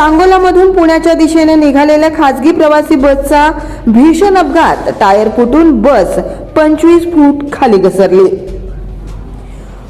सांगोलामधून पुण्याच्या दिशेने निघालेल्या खासगी प्रवासी बसचा भीषण अपघात. टायर फुटून बस पंचवीस फूट खाली घसरली.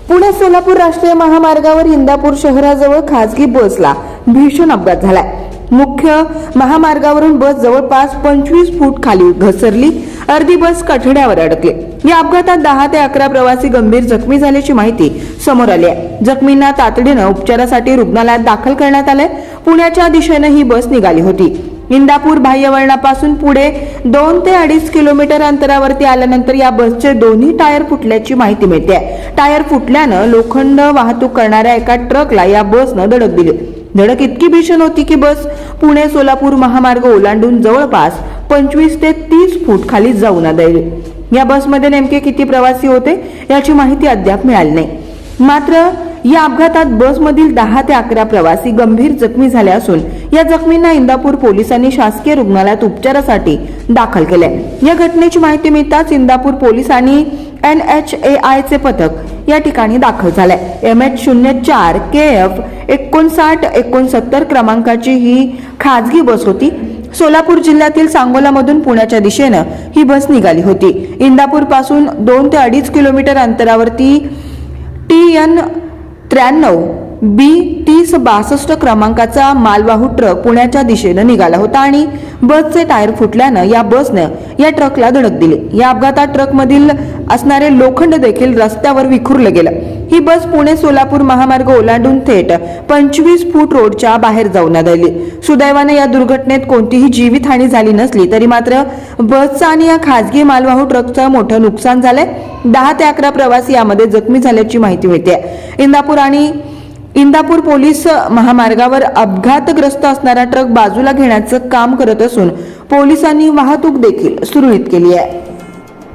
पुणे सोलापूर राष्ट्रीय महामार्गावर इंदापूर शहराजवळ खासगी बसला भीषण अपघात झालाय. मुख्य महामार्गावरून बस जवळपास पंचवीस फूट खाली घसरली अर्धी बस कठड्यावर अडकली. या अपघातात दहा ते अकरा प्रवासी गंभीर जखमी झाल्याची माहिती समोर आली आहे. जखमींना तातडीनं उपचारासाठी रुग्णालयात दाखल करण्यात आलंय. पुण्याच्या दिशेनं ही बस निघाली होती. इंदापूर बाह्यवळणापासून पुढे दोन ते अडीच किलोमीटर अंतरावरती आल्यानंतर या बसचे दोन्ही टायर फुटल्याची माहिती मिळते. टायर फुटल्यानं लोखंड वाहतूक करणाऱ्या एका ट्रकला या बसनं धडक दिली. धडक इतकी भीषण होती की बस पुणे सोलापूर महामार्ग ओलांडून जवळपास पंचवीस ते तीस फूट खाली जाऊन आदळली या बसमध्ये नेमके किती प्रवासी होते याची माहिती अद्याप मिळाली नाही. मात्र या अपघातात बसमधील दहा ते अकरा प्रवासी गंभीर जखमी झाले असून या जखमींना इंदापूर पोलिसांनी शासकीय रुग्णालयात उपचारासाठी दाखल केले. या घटनेची माहिती मिळताच इंदापूर पोलिसांनी आणि एन एच ए आय चे पथक या ठिकाणी दाखल झाले. एम एच शून्य चार के एफ एकोणसाठ एकोणसत्तर क्रमांकाची ही खाजगी बस होती. सोलापूर जिल्ह्यातील सांगोलामधून पुण्याच्या दिशेनं ही बस निघाली होती. इंदापूरपासून दोन ते अडीच किलोमीटर अंतरावरती टी एन त्र्याण्णव बी तीस बासष्ट क्रमांकाचा मालवाहू ट्रक पुण्याच्या दिशेनं निघाला होता आणि बसचे टायर फुटल्यानं या बसनं या ट्रकला धडक दिली. या अपघातात ट्रकमधील असणारे लोखंड देखील रस्त्यावर विखुरलं गेलं. ही बस पुणे सोलापूर महामार्ग ओलांडून थेट पंचवीस फूट रोडच्या बाहेर जाऊन आदळली सुदैवाने या दुर्घटनेत कोणतीही जीवितहानी झाली नसली तरी मात्र बसचं आणि या खासगी मालवाहू ट्रकचं मोठं नुकसान झालंय. दहा ते अकरा प्रवासी यामध्ये जखमी झाल्याची माहिती मिळते. इंदापूर आणि इंदापूर पोलीस महामार्गावर अपघातग्रस्त असणारा ट्रक बाजूला घेण्याचं काम करत असून पोलिसांनी वाहतूक देखील सुरळीत केली आहे.